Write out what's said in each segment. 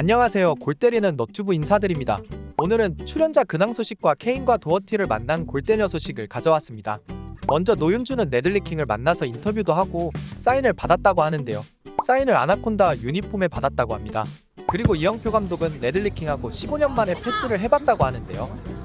안녕하세요. 골 때리는 너튜브 인사드립니다. 오늘은 출연자 근황 소식과 케인과 도어티를 만난 골때녀 소식을 가져왔습니다. 먼저 노윤주는 네들리킹을 만나서 인터뷰도 하고 사인을 받았다고 하는데요. 사인을 아나콘다 유니폼에 받았다고 합니다. 그리고 이영표 감독은 네들리킹하고 15년 만에 패스를 해봤다고 하는데요.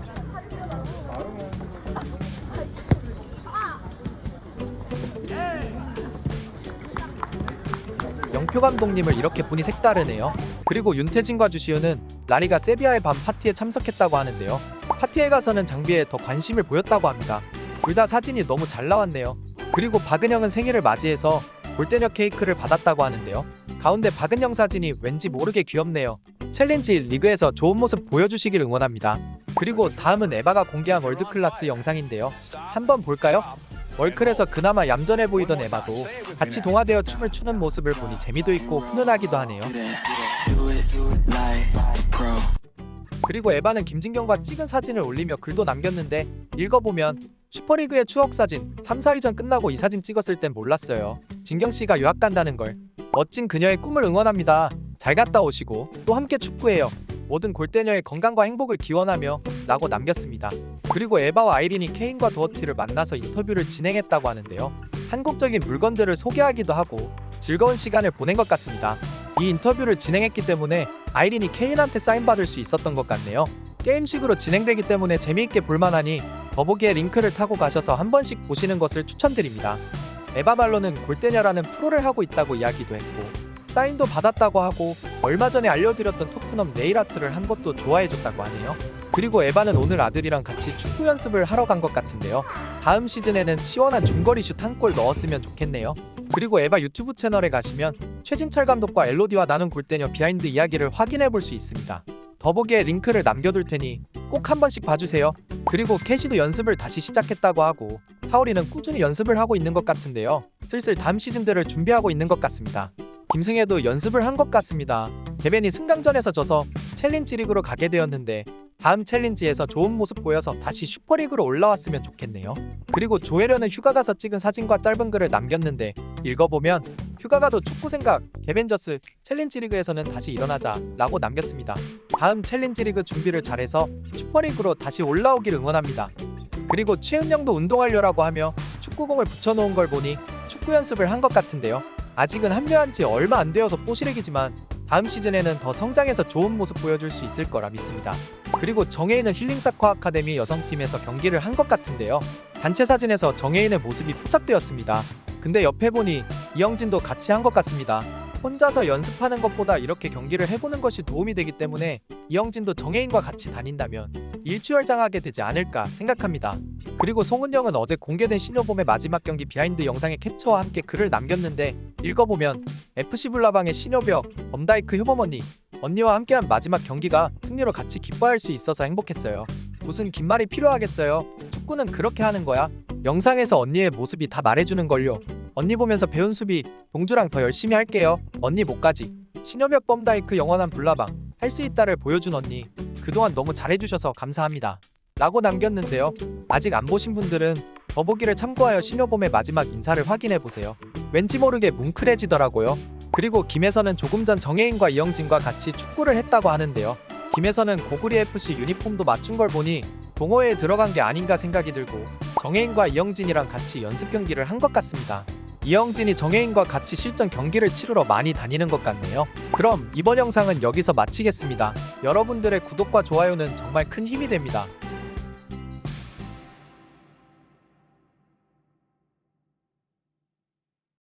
영표 감독님을 이렇게 보니 색다르네요. 그리고 윤태진과 주시우는 라리가 세비야의 밤 파티에 참석했다고 하는데요. 파티에 가서는 장비에 더 관심을 보였다고 합니다. 둘 다 사진이 너무 잘 나왔네요. 그리고 박은영은 생일을 맞이해서 골대녀 케이크를 받았다고 하는데요. 가운데 박은영 사진이 왠지 모르게 귀엽네요. 챌린지 리그에서 좋은 모습 보여주시길 응원합니다. 그리고 다음은 에바가 공개한 월드클래스 영상인데요. 한번 볼까요? 월클에서 그나마 얌전해 보이던 에바도 같이 동화되어 춤을 추는 모습을 보니 재미도 있고 훈훈하기도 하네요. 그리고 에바는 김진경과 찍은 사진을 올리며 글도 남겼는데 읽어보면 슈퍼리그의 추억 사진 3, 4위전 끝나고 이 사진 찍었을 땐 몰랐어요. 진경 씨가 유학 간다는 걸. 멋진 그녀의 꿈을 응원합니다. 잘 갔다 오시고 또 함께 축구해요. 모든 골대녀의 건강과 행복을 기원하며 라고 남겼습니다. 그리고 에바와 아이린이 케인과 도어티를 만나서 인터뷰를 진행했다고 하는데요. 한국적인 물건들을 소개하기도 하고 즐거운 시간을 보낸 것 같습니다. 이 인터뷰를 진행했기 때문에 아이린이 케인한테 사인받을 수 있었던 것 같네요. 게임식으로 진행되기 때문에 재미있게 볼만하니 더보기에 링크를 타고 가셔서 한 번씩 보시는 것을 추천드립니다. 에바말로는 골대녀라는 프로를 하고 있다고 이야기도 했고 사인도 받았다고 하고 얼마 전에 알려드렸던 토트넘 네일아트를 한 것도 좋아해줬다고 하네요. 그리고 에바는 오늘 아들이랑 같이 축구 연습을 하러 간 것 같은데요. 다음 시즌에는 시원한 중거리 슛 한 골 넣었으면 좋겠네요. 그리고 에바 유튜브 채널에 가시면 최진철 감독과 엘로디와 나눈 골대녀 비하인드 이야기를 확인해 볼 수 있습니다. 더보기에 링크를 남겨둘 테니 꼭 한 번씩 봐주세요. 그리고 캐시도 연습을 다시 시작했다고 하고 사오리는 꾸준히 연습을 하고 있는 것 같은데요. 슬슬 다음 시즌들을 준비하고 있는 것 같습니다. 김승혜도 연습을 한 것 같습니다. 대변이 승강전에서 져서 챌린지 리그로 가게 되었는데 다음 챌린지에서 좋은 모습 보여서 다시 슈퍼리그로 올라왔으면 좋겠네요. 그리고 조혜련은 휴가 가서 찍은 사진과 짧은 글을 남겼는데 읽어보면 휴가 가도 축구 생각 개벤저스 챌린지 리그에서는 다시 일어나자 라고 남겼습니다. 다음 챌린지 리그 준비를 잘해서 슈퍼리그로 다시 올라오길 응원합니다. 그리고 최은영도 운동하려라고 하며 축구공을 붙여놓은 걸 보니 축구 연습을 한 것 같은데요. 아직은 합류한 지 얼마 안 되어서 뽀시래기지만 다음 시즌에는 더 성장해서 좋은 모습 보여줄 수 있을 거라 믿습니다. 그리고 정혜인은 힐링사커 아카데미 여성팀에서 경기를 한 것 같은데요. 단체 사진에서 정혜인의 모습이 포착되었습니다. 근데 옆에 보니 이영진도 같이 한 것 같습니다. 혼자서 연습하는 것보다 이렇게 경기를 해보는 것이 도움이 되기 때문에 이영진도 정혜인과 같이 다닌다면 일취월장하게 되지 않을까 생각합니다. 그리고 송은영은 어제 공개된 신효봄의 마지막 경기 비하인드 영상의 캡처와 함께 글을 남겼는데 읽어보면 FC 블라방의 신효벽, 범다이크 효범 언니, 언니와 함께한 마지막 경기가 승리로 같이 기뻐할 수 있어서 행복했어요. 무슨 긴 말이 필요하겠어요. 축구는 그렇게 하는 거야. 영상에서 언니의 모습이 다 말해주는 걸요. 언니 보면서 배운 수비 동주랑 더 열심히 할게요. 언니 목까지. 신효벽 범다이크 영원한 블라방 할 수 있다를 보여준 언니. 그동안 너무 잘해주셔서 감사합니다. 라고 남겼는데요. 아직 안 보신 분들은 더보기를 참고하여 신효범의 마지막 인사를 확인해 보세요. 왠지 모르게 뭉클해지더라고요. 그리고 김혜선은 조금 전 정혜인과 이영진과 같이 축구를 했다고 하는데요. 김혜선은 고구리 FC 유니폼도 맞춘 걸 보니 동호회에 들어간 게 아닌가 생각이 들고 정혜인과 이영진이랑 같이 연습 경기를 한 것 같습니다. 이영진이 정혜인과 같이 실전 경기를 치르러 많이 다니는 것 같네요. 그럼 이번 영상은 여기서 마치겠습니다. 여러분들의 구독과 좋아요는 정말 큰 힘이 됩니다.